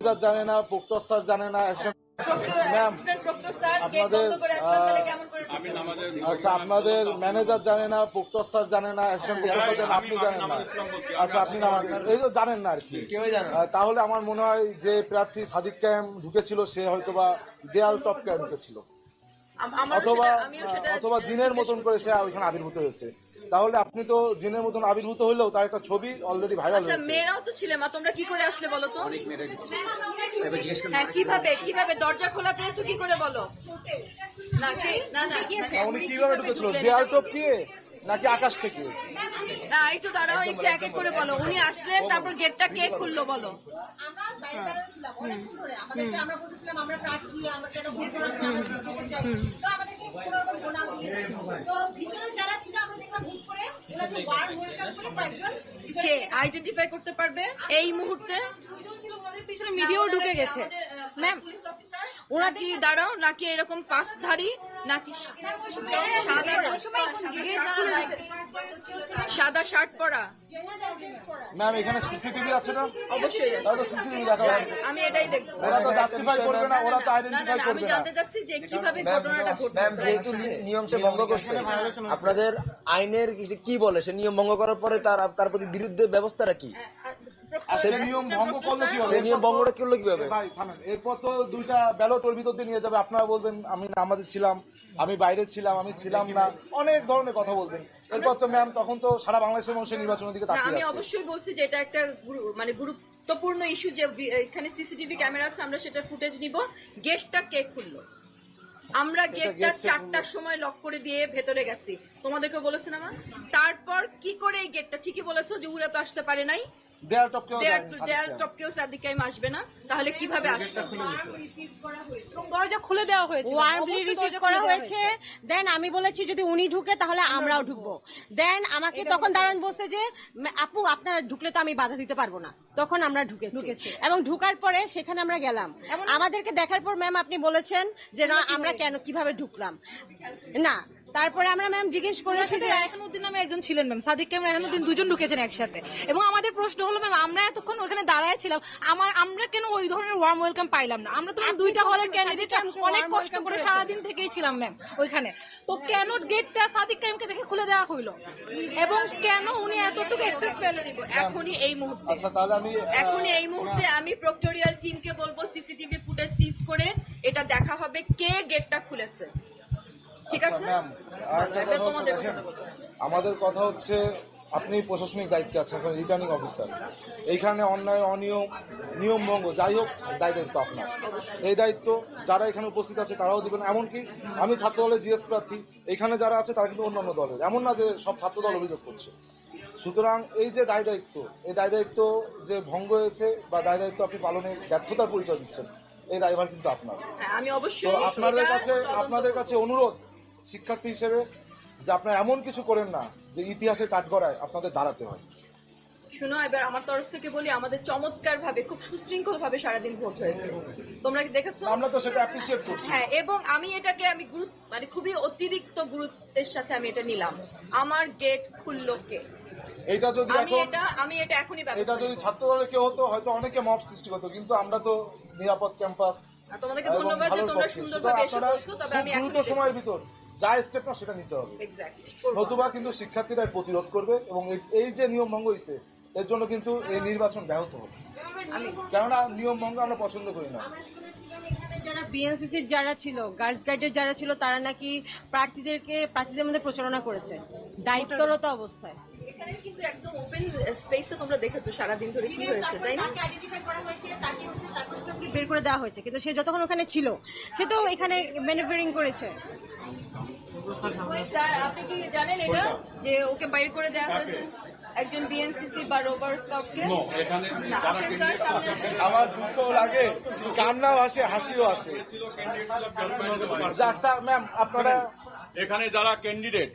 Sir জানে না proctor sir জানে না ম্যাম আপনাদের? আচ্ছা আপনাদের ম্যানেজার জানে প্রক্টর স্যার জানে আপনি জানেন না। আচ্ছা আপনি এই জানেন না আর কি। কেউই জানে না। আহ, তাহলে আমার মনে হয় যে প্রার্থী সাদিক ক্যাম ঢুকেছিল সে হয়তো বা দেয়াল টপকে ঢুকেছিল। আম- অথবা সেটা- আমিও সেটা অথবা জিনের মতন করে সে ওইখানে আবির্ভূত হয়েছে। তাহলে আপনি তো জিনের মতন আবির্ভূত হলেও তার একটা ছবি অলরেডি ভাইরাল আচ্ছা হয়েছে। মেয়েরাও তো ছিলে মা তোমরা কি করে আসলে বলো তো? জিজ্ঞেস করুন হ্যাঁ কীভাবে কীভাবে? দরজা খোলা পেয়েছ কি করে বলো? না কি? না না না, উনি কীভাবে ঢুকেছিল? দেয়াল টপকিয়ে নাকি আকাশ থেকে? না একটু দাঁড়াও একটু এক এক করে বলো। উনি আসলেন তারপর গেটটা কে খুললো বলো? আমরা কে আইডেন্টিফাই করতে পারবে? এই মুহূর্তে পিছনে মিডিয়াও ঢুকে গেছে। ম্যাম ওরা কি দাঁড়াও নাকি এরকম পাশধারী নাকি সাদা সাদা শার্ট পরা। ম্যাম এখানে সিসিটিভি আছে না? অবশ্যই আছে। সিসিটিভি দেখা আমি এটাই দেখব। ওরা তো জাস্টিফাই করবে না ওরা তো আইডেন্টিফাই করবে না, আমি জানতে চাচ্ছি যে কীভাবে ঘটনাটা ঘটলো। ম্যাম যেহেতু নিয়ম সে ভঙ্গ করছে আপনাদের আইনের কি- কি বলে সে নিয়ম ভঙ্গ করার পরে তার তার প্রতি বিরুদ্ধে ব্যবস্থাটা কি? সে নিয়ম ভঙ্গ করল কি সে নিয়ম ভঙ্গটা করল কীভাবে ভাই থামেন। এরপর তো দুইটা ব্যালট ওর ভিতর দিয়ে নিয়ে যাবে। আপনারা বলবেন আমি নামাজে ছিলাম আমি বাইরে ছিলাম আমি ছিলাম না। অনেক ধরনের কথা বলবেন। এরপর তো ম্যাম তখন তো সারা বাংলাদেশের মানুষের নির্বাচনের দিকে না আমি অবশ্যই বলছি যে এটা একটা মানে গুরুত্বপূর্ণ ইস্যু যে এখানে সিসিটিভি ক্যামেরা আছে আমরা সেটা ফুটেজ নিব। গেটটা কে খুললো? আমরা গেটটা চারটার সময় লক করে দিয়ে ভেতরে গেছি। তোমাদেরকে বলেছেন আমার? তারপর কি করে এই গেটটা ঠিকই বলেছ যে উড়ে তো আসতে পারে নাই। দেয়াল টপকেও দেয়াল। টপকেও সাদিক কাইম আসবে না। তাহলে কীভাবে আসবে? দরজা খুলে দেওয়া হয়েছে ওয়ার্মলি রিসিভ করা হয়েছে। দেন আমি বলেছি যদি উনি ঢুকে তাহলে আমরাও ঢুকবো। দেন আমাকে তখন দাঁড়ান বলছে যে আপু আপনারা ঢুকলে তো আমি বাধা দিতে পারব না। তখন আমরা ঢুকেছি। এবং ঢুকার পরে সেখানে আমরা গেলাম। আমাদেরকে দেখার পর ম্যাম আপনি বলেছেন যে না আমরা কেন কীভাবে ঢুকলাম? না তারপরে আমরা ম্যাম জিজ্ঞেস করেছি যে এহানুদ্দিন নামে একজন ছিলেন ম্যাম সাদিক ক্যামেরা এহানুদ্দিন দুজন ঢুকেছেন একসাথে। এবং আমাদের প্রশ্ন হলো ম্যাম আমরা এতক্ষণ ওখানে দাঁড়ায় ছিলাম আমার আমরা কেন ওই ধরনের ওয়ার্ম ওয়েলকাম পাইলাম না? আমরা তো ম্যাম দুইটা হলের ক্যান্ডিডেট অনেক কষ্ট করে। সারাদিন থেকেই ছিলাম ম্যাম ওইখানে। তো কেন গেটটা সাদিক ক্যামকে দেখে খুলে দেওয়া হইল? এবং কেন উনি এতটুকু অ্যাক্সেস পেলেন? এখনই এই মুহূর্তে। আচ্ছা তাহলে আমি আহ, এখন এই মুহূর্তে আমি প্রক্টোরিয়াল টিমকে বলব সিসিটিভি ফুটেজ সিজ করে এটা দেখা হবে কে গেটটা খুলেছে। ঠিক আছে? কথাটা বলো। আমাদের কথা হচ্ছে আপনি প্রশাসনিক দায়িত্বে আছেন এখন রিটার্নিং অফিসার এইখানে অন্যায় অনিয়ম নিয়ম ভঙ্গ যাই হোক দায় দায়িত্ব আপনার। এই দায়িত্ব যারা এখানে উপস্থিত আছে তারাও দিবেন এমনকি আমি ছাত্র দলের জিএস প্রার্থী এখানে যারা আছে তারা কিন্তু অন্যান্য দলের। এমন না যে সব ছাত্র দল অভিযোগ করছে। সুতরাং এই যে দায় দায়িত্ব এই দায় দায়িত্ব যে ভঙ্গ হয়েছে বা দায় দায়িত্ব আপনি পালনের ব্যর্থতার পরিচয় দিচ্ছেন এই দায়ভার কিন্তু আপনার। হ্যাঁ আমি তো অবশ্যই আপনাদের কাছে আপনাদের কাছে অনুরোধ শিক্ষার্থী হিসেবে যে আপনারা এমন কিছু করেন না যে ইতিহাসে কাঠগড়ায় আপনাদের দাঁড়াতে হয়। শুনো এবার আমার তরফ থেকে বলি আমাদের চমৎকার ভাবে খুব সুশৃঙ্খল ভাবে সারাদিন ভোট হয়েছে। তোমরা কি দেখেছ? আমরা তো সেটা অ্যাপ্রিসিয়েট করছি। হ্যাঁ এবং আমি এটাকে আমি গুরুত্ব মানে খুবই অতিরিক্ত গুরুত্বের সাথে আমি এটা নিলাম। আমার গেট খুললো কে? এইটা যদি আমি এটা আমি এটা এখনই এটা যদি ছাত্র দলের কেউ হতো হয়তো অনেকে মব সৃষ্টি করতো কিন্তু আমরা তো নিরাপদ ক্যাম্পাস তোমাদেরকে ধন্যবাদ যে তোমরা। সুন্দরভাবে এসে বলছো তবে আমি দ্রুত সময়ের ভিতর যা স্টেপ না সেটা নিতে হবে। নতুবা কিন্তু শিক্ষার্থীরা প্রতিরোধ করবে এবং এই- যে নিয়ম ভঙ্গ হয়েছে এর জন্য কিন্তু এই নির্বাচন ব্যাহত হবে। কেননা নিয়ম ভঙ্গ আমরা পছন্দ করি না। আমরা শুনেছিলাম এখানে যারা বিএনসিসির যারা ছিল গার্লস গাইডের যারা ছিল তারা নাকি প্রার্থীদেরকে প্রার্থীদের মধ্যে প্রচারণা করেছে। দায়িত্বরত অবস্থায়। এখানে কিন্তু একদম ওপেন স্পেসে তোমরা দেখেছ সারাদিন ধরে কি হয়েছে তাই না? বের করে দেওয়া হয়েছে। কিন্তু সে যতক্ষণ ওখানে ছিল সে তো এখানে ম্যানুফারিং করেছে। স্যার আপনি কি জানেন এটা? যে ওকে বাইর করে দেওয়া হয়েছে একজন বিএনসিসি বা রোভার স্কাউটকে। আমার দুঃখ লাগে কান্নাও আসে হাসিও আসে। যাক স্যার ম্যাম আপনারা এখানে যারা ক্যান্ডিডেট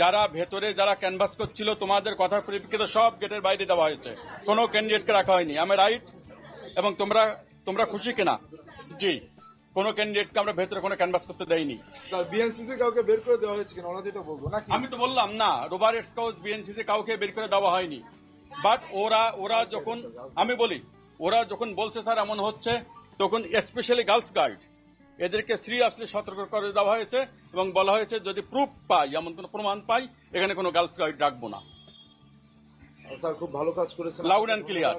যারা ভেতরে যারা ক্যানভাস করছিল তোমাদের কথা পরিপ্রেক্ষিতে সব গেটের বাইরে দেওয়া হয়েছে। কোনো ক্যান্ডিডেটকে রাখা হয়নি। আমি রাইট এবং তোমরা তোমরা খুশি কিনা? জি। কোনো ক্যান্ডিডেটকে আমরা ভেতরে কোনো ক্যানভাস করতে দেয়নি বিএনসিসি কাউকে বের করে দেওয়া হয়েছে কিনা? ওরা যেটা বলব নাকি? আমি তো বললাম না রোবারেট স্কাউস বিএনসিসি কাউকে বের করে দেওয়া হয়নি। বাট ওরা ওরা যখন আমি বলি ওরা যখন বলছে স্যার এমন হচ্ছে তখন স্পেশালি গার্লস গাইড এদেরকে সিরিয়াসলি সতর্ক করে দেওয়া হয়েছে এবং বলা হয়েছে যদি প্রুফ পাই এমন কোনো প্রমাণ পাই এখানে কোনো গার্লস গাইড রাখব না। স্যার খুব ভালো কাজ করেছে লাউড and clear.